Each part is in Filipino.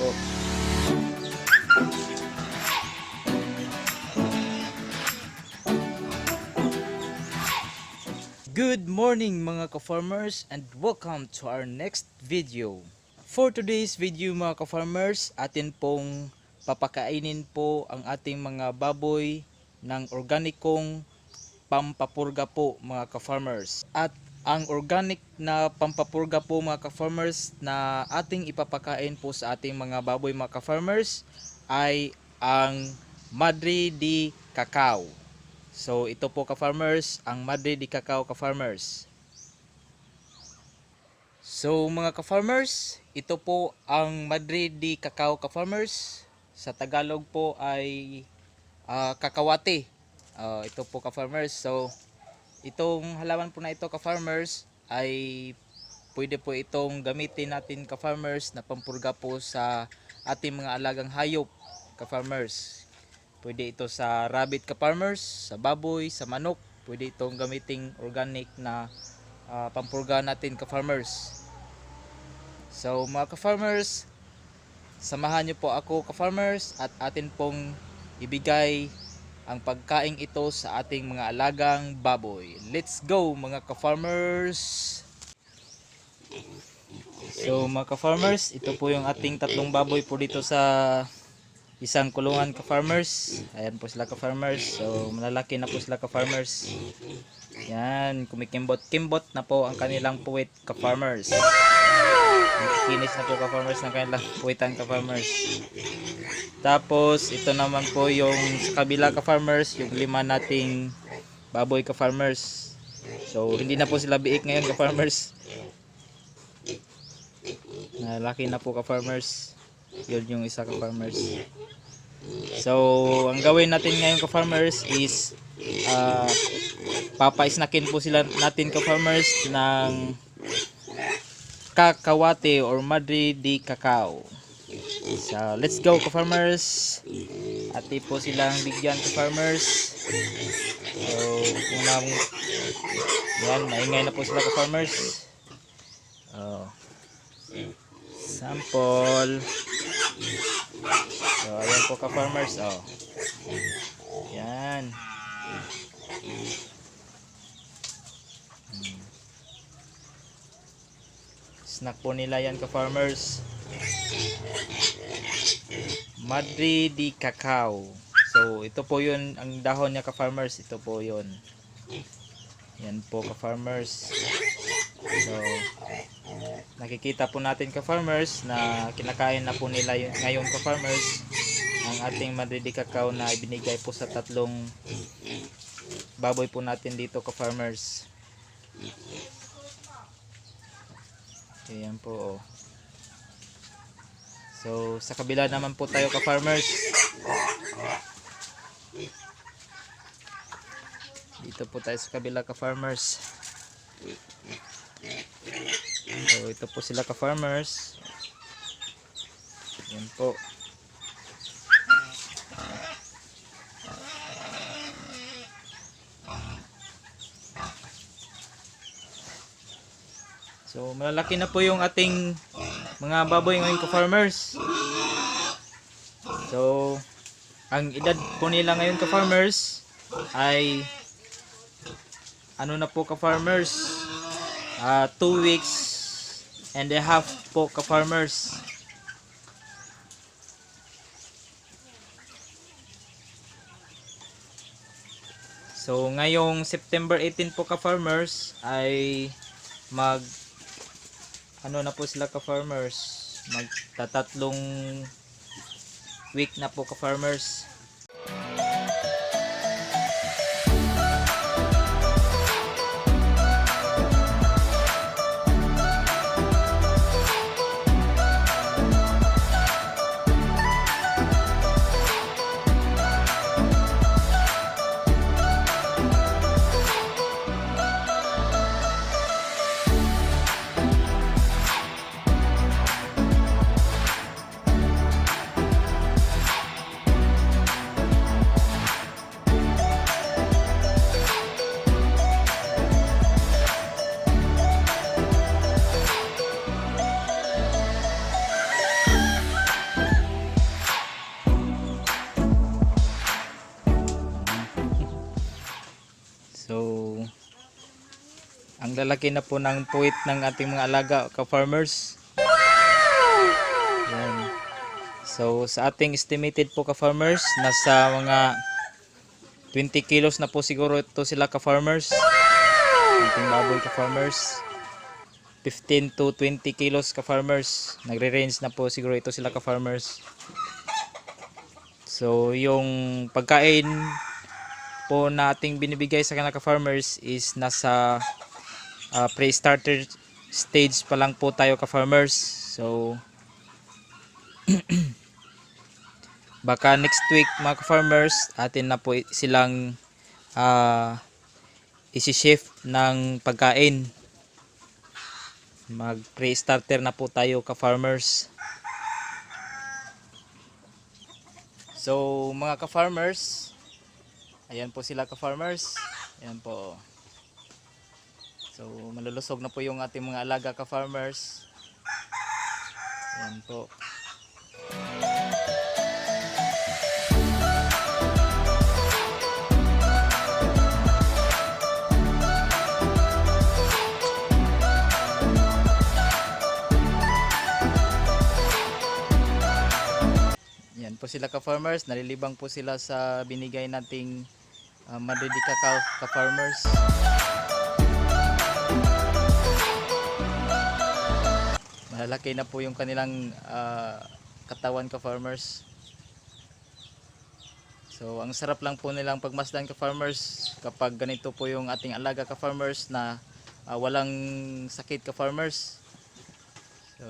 po. Good morning mga ka-farmers and welcome to our next video. For today's video mga ka-farmers, atin pong papakainin po ang ating mga baboy ng organikong pampapurga po mga ka-farmers. At ang organic na pampapurga po mga ka-farmers na ating ipapakain po sa ating mga baboy mga ka-farmers ay ang Madre di Cacao. So ito po ka-farmers, ang Madre di Cacao ka-farmers. So mga ka-farmers, ito po ang Madre di Cacao ka-farmers. Sa Tagalog po ay ah, kakawate. Ah, ito po ka-farmers. So itong halaman po na ito ka-farmers ay pwede po itong gamitin natin ka-farmers na pampurga po sa ating mga alagang hayop ka-farmers. Pwede ito sa rabbit ka-farmers, sa baboy, sa manok. Pwede itong gamiting organic na ah, pampurga natin ka-farmers. So mga ka-farmers, samahan niyo po ako ka-farmers at atin pong ibigay ang pagkain ito sa ating mga alagang baboy. Let's go mga ka-farmers! So mga ka-farmers, ito po yung ating tatlong baboy po dito sa isang kulungan ka-farmers. Ayan po sila ka-farmers. So malalaki na po sila ka-farmers. Yan, kumikimbot-kimbot na po ang kanilang puwit ka-farmers. Kinis na po ka-farmers ng kanilang puwitan ka-farmers. Tapos ito naman po yung sa kabila ka-farmers, yung lima nating baboy ka-farmers. So hindi na po sila biik ngayon ka-farmers. Nalaki na po ka-farmers. Yun yung isa ka-farmers. So, ang gawin natin ngayon ka-farmers is uh, papa-snackin po sila natin ka-farmers ng kakawate or Madre di Cacao. So, let's go ka-farmers. Ati po silang bigyan ka-farmers. So, unang yan, maingay na po sila ka-farmers. Oh. Sample. So, ayan po ka-farmers. Oh. Yan. Hmm. Snack po nila yan ka-farmers. Madre di Cacao. So, ito po yun, ang dahon niya ka-farmers. Ito po yun. Yan po ka-farmers. So, nakikita po natin ka-farmers na kinakain na po nila ngayon ka-farmers ang ating Madre di Cacao na ibinigay po sa tatlong baboy po natin dito ka-farmers. Ayan po oh. So, sa kabila naman po tayo ka-farmers. Dito po tayo sa kabila ka-farmers. So, ito po sila ka-farmers. Yan po. So, malalaki na po yung ating mga baboy ngayon ka-farmers. So, ang edad po nila ngayon ka-farmers ay ano na po ka-farmers? Ah, 2 weeks and a half po ka-farmers. So, ngayong September 18 po ka-farmers ay mag ano na po sila ka-farmers? Magtatatlong week na po ka-farmers lalaki na po ng puwit ng ating mga alaga ka-farmers. Yan. So sa ating estimated po ka-farmers, nasa mga 20 kilos na po siguro ito sila ka-farmers. Ating baboy ka-farmers. 15 to 20 kilos ka-farmers. Nagre-range na po siguro ito sila ka-farmers. So yung pagkain po na ating binibigay sa kanila ka-farmers is nasa ah, pre-starter stage pa lang po tayo ka-farmers. So baka next week mga ka-farmers atin na po silang ah isi-shift ng pagkain. Mag pre-starter na po tayo ka-farmers. So mga ka-farmers, Ayan po sila ka-farmers. Ayan po. So, malulusog na po yung ating mga alaga ka-farmers. Ayan po. Yan po sila ka-farmers. Nalilibang po sila sa binigay nating uh, Madrid Cacao ka-farmers. Malalaki na po yung kanilang ah, katawan ka-farmers. So, ang sarap lang po nilang pagmasdan ka-farmers kapag ganito po yung ating alaga ka-farmers na ah, walang sakit ka-farmers. So,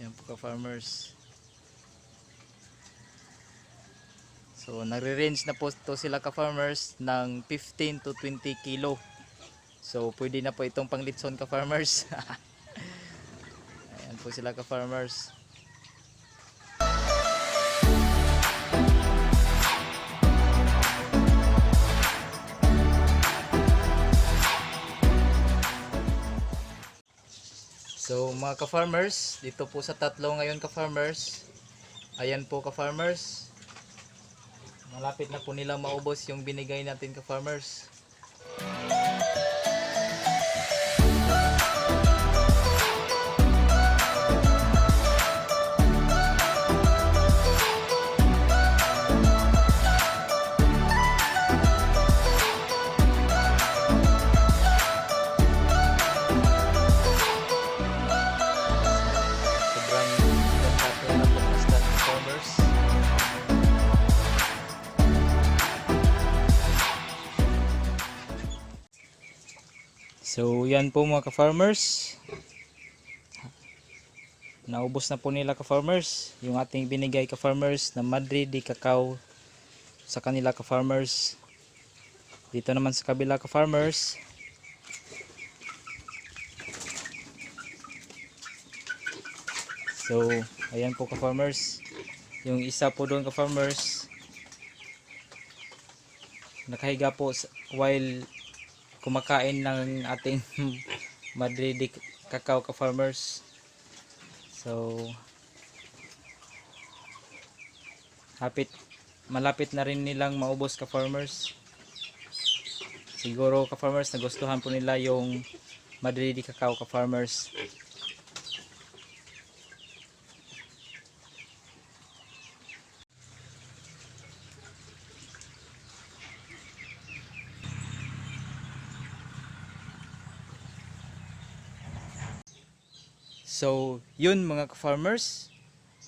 yan po ka-farmers. So, nagre-range na po to sila ka-farmers ng 15 to 20 kilo. So, pwede na po itong panglitson ka-farmers. Ayan po sila ka-farmers. So mga ka-farmers, dito po sa tatlo ngayon ka-farmers, ayan po ka-farmers, malapit na po nilang maubos yung binigay natin ka-farmers. So yan po mga ka-farmers. Naubos na po nila ka-farmers yung ating binigay ka-farmers na Madrid di Cacao sa kanila ka-farmers. Dito naman sa kabila ka-farmers. So ayan po ka-farmers. Yung isa po doon ka-farmers nakahiga po while kumakain ng ating Madrid cacao ka farmers. So hapit malapit na rin nilang maubos ka farmers. Siguro ka farmers nagustuhan po nila yung Madrid cacao ka farmers So, yun mga ka-farmers.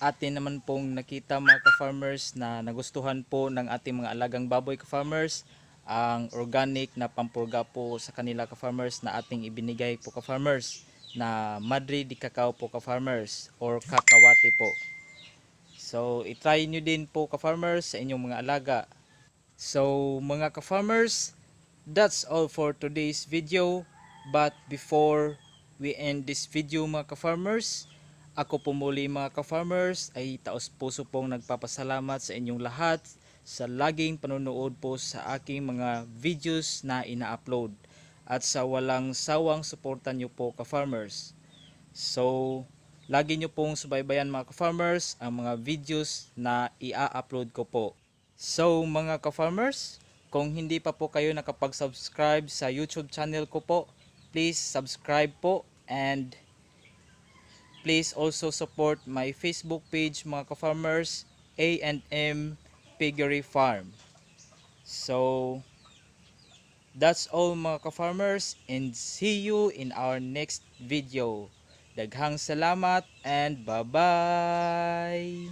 Atin naman pong nakita mga ka-farmers na nagustuhan po ng ating mga alagang baboy ka-farmers ang organic na pampurga po sa kanila ka-farmers na ating ibinigay po ka-farmers na Madrid di Cacao po ka-farmers or kakawati po. So, itry nyo din po ka-farmers sa inyong mga alaga. So, mga ka-farmers, that's all for today's video. But before we end this video mga ka-farmers, ako po muli mga ka-farmers ay taos puso pong nagpapasalamat sa inyong lahat sa laging panonood po sa aking mga videos na ina-upload at sa walang sawang suporta nyo po ka-farmers. So, lagi nyo pong subaybayan mga ka-farmers ang mga videos na ia-upload ko po. So mga ka-farmers, Kung hindi pa po kayo nakapag-subscribe sa YouTube channel ko po, please subscribe po and please also support my Facebook page mga ka-farmers A&M Piggery Farm. So, that's all mga ka-farmers and see you in our next video. Daghang salamat and bye-bye!